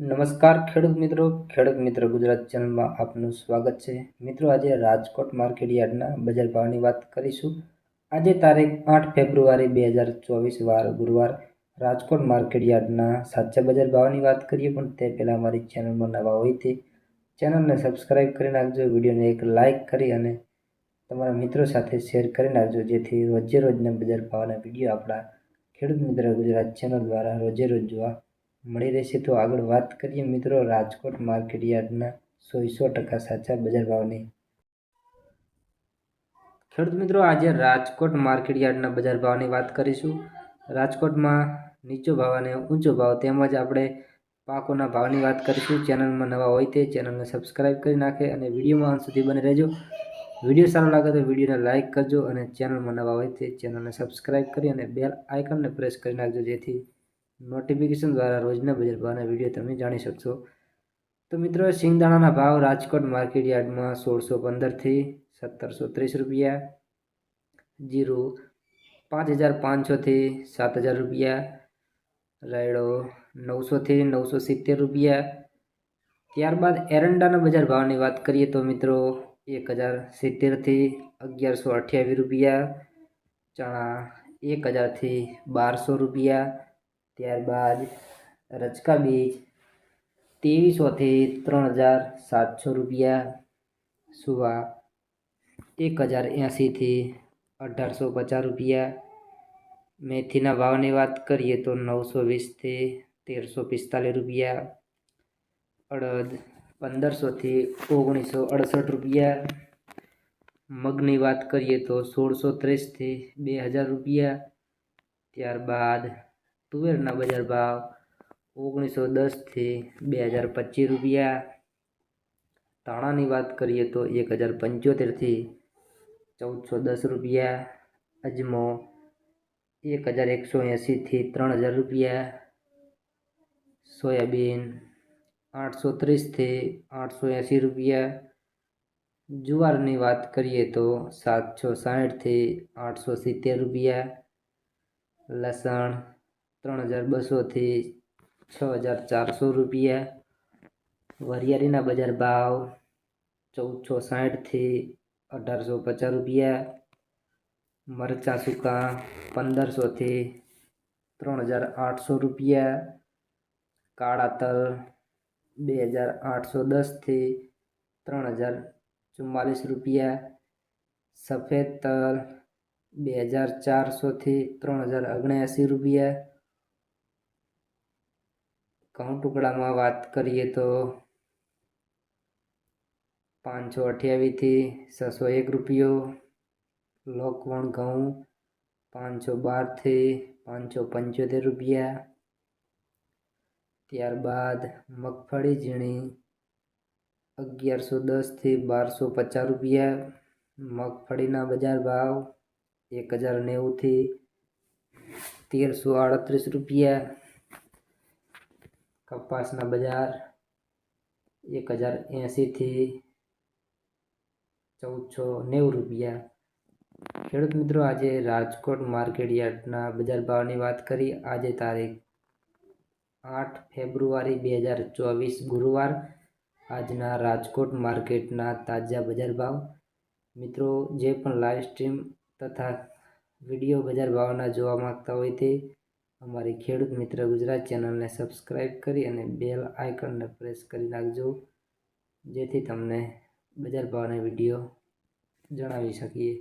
નમસ્કાર ખેડૂત મિત્રો, ખેડૂત મિત્ર ગુજરાત ચેનલમાં આપનું સ્વાગત છે. મિત્રો, આજે રાજકોટ માર્કેટ યાર્ડના બજાર ભાવની વાત કરીશું. આજે તારીખ આઠ ફેબ્રુઆરી બે હજાર ચોવીસ, વાર ગુરુવાર રાજકોટ માર્કેટ યાર્ડના સાચા બજાર ભાવની વાત કરીએ, પણ તે પહેલાં અમારી ચેનલમાં નવા હોય તે ચેનલને સબસ્ક્રાઈબ કરી નાખજો, વિડીયોને એક લાઇક કરી અને તમારા મિત્રો સાથે શેર કરી નાખજો, જેથી રોજે રોજના બજાર ભાવના વીડિયો આપણા ખેડૂત મિત્ર ગુજરાત ચેનલ દ્વારા રોજે રોજ જોવા મળી રહેશે તો આગળ વાત કરીએ. મિત્રો, રાજકોટ માર્કેટ યાર્ડના સો સો ટકા સાચા બજાર ભાવની. ખેડૂત મિત્રો, આજે રાજકોટ માર્કેટ યાર્ડના બજાર ભાવની વાત કરીશું. રાજકોટમાં નીચો ભાવ અને ઊંચો ભાવ તેમજ આપણે પાકોના ભાવની વાત કરીશું. ચેનલમાં નવા હોય તે ચેનલને સબસ્ક્રાઈબ કરી નાખે અને વિડીયોમાં અંત સુધી બની રહેજો. વીડિયો સારો લાગે તો વિડીયોને લાઇક કરજો અને ચેનલમાં નવા હોય તે ચેનલને સબસ્ક્રાઈબ કરી અને બેલ આઇકનને પ્રેસ કરી નાખજો જેથી નોટિફિકેશન દ્વારા રોજના બજાર ભાવના વીડિયો તમે જાણી શકશો. તો મિત્રો, સિંગદાણાના ભાવ રાજકોટ માર્કેટ યાર્ડમાં સોળસો પંદરથી સત્તરસો ત્રીસ રૂપિયા, જીરું પાંચ હજાર પાંચસોથી સાત હજાર રૂપિયા, રાયડો નવસોથી નવસો સિત્તેર રૂપિયા. ત્યારબાદ એરંડાના બજાર ભાવની વાત કરીએ તો મિત્રો, એક હજાર સિત્તેરથી અગિયારસો અઠ્યાવીસ રૂપિયા, ચણા એક હજારથી બારસો રૂપિયા ત્યારબાદ રચકા બીજ ત્રેવીસોથી ત્રણ હજાર સાતસો રૂપિયા સુવા એક હજાર એંશીથી અઢારસો પચાસ રૂપિયા. મેથીના ભાવની વાત કરીએ તો નવસો વીસથી તેરસો પિસ્તાલીસ રૂપિયા. અડદ પંદરસોથી ઓગણીસો અડસઠ રૂપિયા. મગની વાત કરીએ તો સોળસો ત્રીસથી બે હજાર રૂપિયા. ત્યારબાદ તુવેરના બજાર ભાવ ઓગણીસો દસથી બે હજાર પચીસ રૂપિયા. તાણાની વાત કરીએ તો એક હજાર પંચોતેરથી ચૌદસો દસ રૂપિયા. અજમો એક હજાર એકસો એંશીથી ત્રણ હજાર રૂપિયા. સોયાબીન આઠસો ત્રીસથી આઠસો એંશી રૂપિયા. જુવારની વાત કરીએ તો સાતસો સાઠથી આઠસો સિત્તેર રૂપિયા. લસણ ત્રણ હજાર બસોથી છ હજાર ચારસો રૂપિયા. વરિયાળીના બજાર ભાવ ચૌદસો સાઠથી અઢારસો પચાસ રૂપિયા. મરચાં સૂકા પંદરસોથી ત્રણ હજાર આઠસો રૂપિયા. કાળા તલ બે હજાર આઠસો દસથી ત્રણ હજાર ચુમ્માલીસ રૂપિયા. સફેદ તલ બે હજાર ચારસોથી ત્રણ હજાર ઓગણ્યાસી રૂપિયા. ઘઉં ટુકડામાં વાત કરીએ તો પાંચસો અઠ્યાવીસથી છસો એક રૂપિયો, લોકવણ ઘઉં પાંચસો બારથી પાંચસો પંચોતેર રૂપિયા, ત્યારબાદ મગફળી ઝીણી અગિયારસો દસથી બારસો પચાસ રૂપિયા, મગફળીના બજાર ભાવ એક હજાર નેવુંથી તેરસો આડત્રીસ રૂપિયા કપાસના બજાર એક હજાર એંશીથી ચૌદસો નેવું રૂપિયા. ખેડૂત મિત્રો, આજે રાજકોટ માર્કેટ યાર્ડના બજાર ભાવની વાત કરી. આજે તારીખ આઠ ફેબ્રુઆરી બે હજાર ચોવીસ ગુરુવાર. આજના રાજકોટ માર્કેટના તાજા બજાર ભાવ. મિત્રો, જે પણ લાઈવ સ્ટ્રીમ તથા વીડિયો બજાર ભાવના જોવા માગતા હોય તે અમારી ખેડૂત મિત્ર ગુજરાત ચેનલને સબસ્ક્રાઈબ કરી અને બેલ આઇકનને પ્રેસ કરી નાખજો, જેથી તમને બજાર ભાવના વીડિયો જણાવી શકીએ.